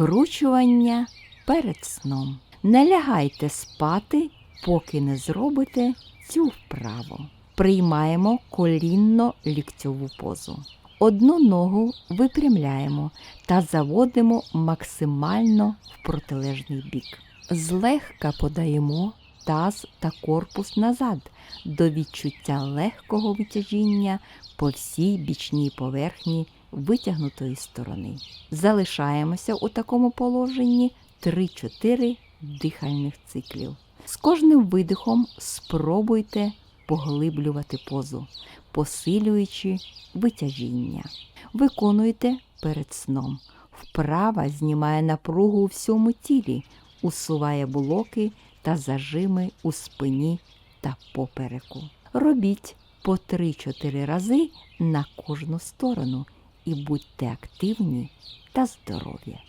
Скручування перед сном. Не лягайте спати, поки не зробите цю вправу. Приймаємо колінно-ліктьову позу. Одну ногу випрямляємо та заводимо максимально в протилежний бік. Злегка подаємо таз та корпус назад до відчуття легкого витяжіння по всій бічній поверхні витягнутої сторони. Залишаємося у такому положенні 3-4 дихальних циклів. З кожним видихом спробуйте поглиблювати позу, посилюючи витяжіння. Виконуйте перед сном. Вправа знімає напругу у всьому тілі, усуває блоки та зажими у спині та попереку. Робіть по 3-4 рази на кожну сторону і будьте активні та здорові.